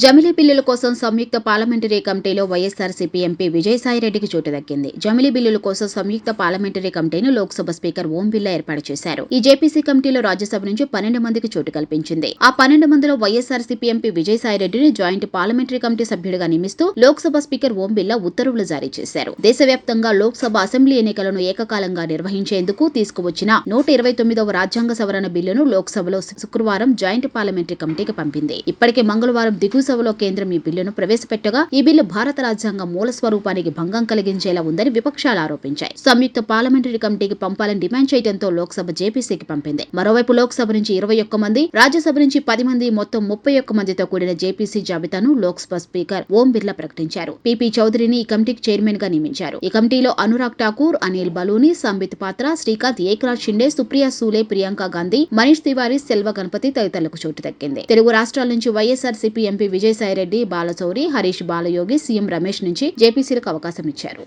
జమిలీ బిల్లుల కోసం సంయుక్త పార్లమెంటరీ కమిటీలో వైఎస్ఆర్సీపీ ఎంపీ విజయసాయిరెడ్డికి చోటు దక్కింది. జమిలీ బిల్లుల కోసం సంయుక్త పార్లమెంటరీ కమిటీని లోక్సభ స్పీకర్ ఓం బిర్లా ఏర్పాటు చేశారు. ఈ జేపీసీ కమిటీలో రాజ్యసభ నుంచి పన్నెండు మందికి చోటు కల్పించింది. ఆ పన్నెండు మందిలో వైఎస్ఆర్సీపీ ఎంపీ విజయసాయిరెడ్డిని జాయింట్ పార్లమెంటరీ కమిటీ సభ్యుడిగా నియమిస్తూ లోక్సభ స్పీకర్ ఓం బిర్లా ఉత్తర్వులు జారీ చేశారు. దేశవ్యాప్తంగా లోక్సభ అసెంబ్లీ ఎన్నికలను ఏకకాలంగా నిర్వహించేందుకు తీసుకువచ్చిన నూట ఇరవై తొమ్మిదవ రాజ్యాంగ సవరణ బిల్లును లోక్సభలో శుక్రవారం జాయింట్ పార్లమెంటరీ కమిటీకి పంపింది. ఇప్పటికే మంగళవారం దిగు రాజ్యసభలో కేంద్రం ఈ బిల్లును ప్రవేశపెట్టగా ఈ బిల్లు భారత రాజ్యాంగ మూల స్వరూపానికి భంగం కలిగించేలా ఉందని విపక్షాలు ఆరోపించాయి. సంయుక్త పార్లమెంటరీ కమిటీకి పంపాలని డిమాండ్ చేయడంతో లోక్సభ జేపీసీకి పంపింది. మరోవైపు లోక్సభ నుంచి ఇరవై ఒక్క మంది రాజ్యసభ నుంచి పది మంది మొత్తం ముప్పై ఒక్క మందితో కూడిన జేపీసీ జాబితాను లోక్సభ స్పీకర్ ఓం బిర్లా ప్రకటించారు. పీపీ చౌదరిని ఈ కమిటీకి చైర్మన్గా నియమించారు. ఈ కమిటీలో అనురాగ్ ఠాకూర్ అనిల్ బలూని సంబిత్ పాత్ర శ్రీకాంత్ ఏక్నాథ్ షిండే సుప్రియా సూలే ప్రియాంక గాంధీ మనీష్ తివారీ సెల్వ గణపతి తదితరులకు చోటు దక్కింది. తెలుగు రాష్ట్రాల నుంచి YSR CP MP Vijayasai Reddy Balashowry Harish Balayogi CM Ramesh నుంచి జేపీసీలకు అవకాశం ఇచ్చారు.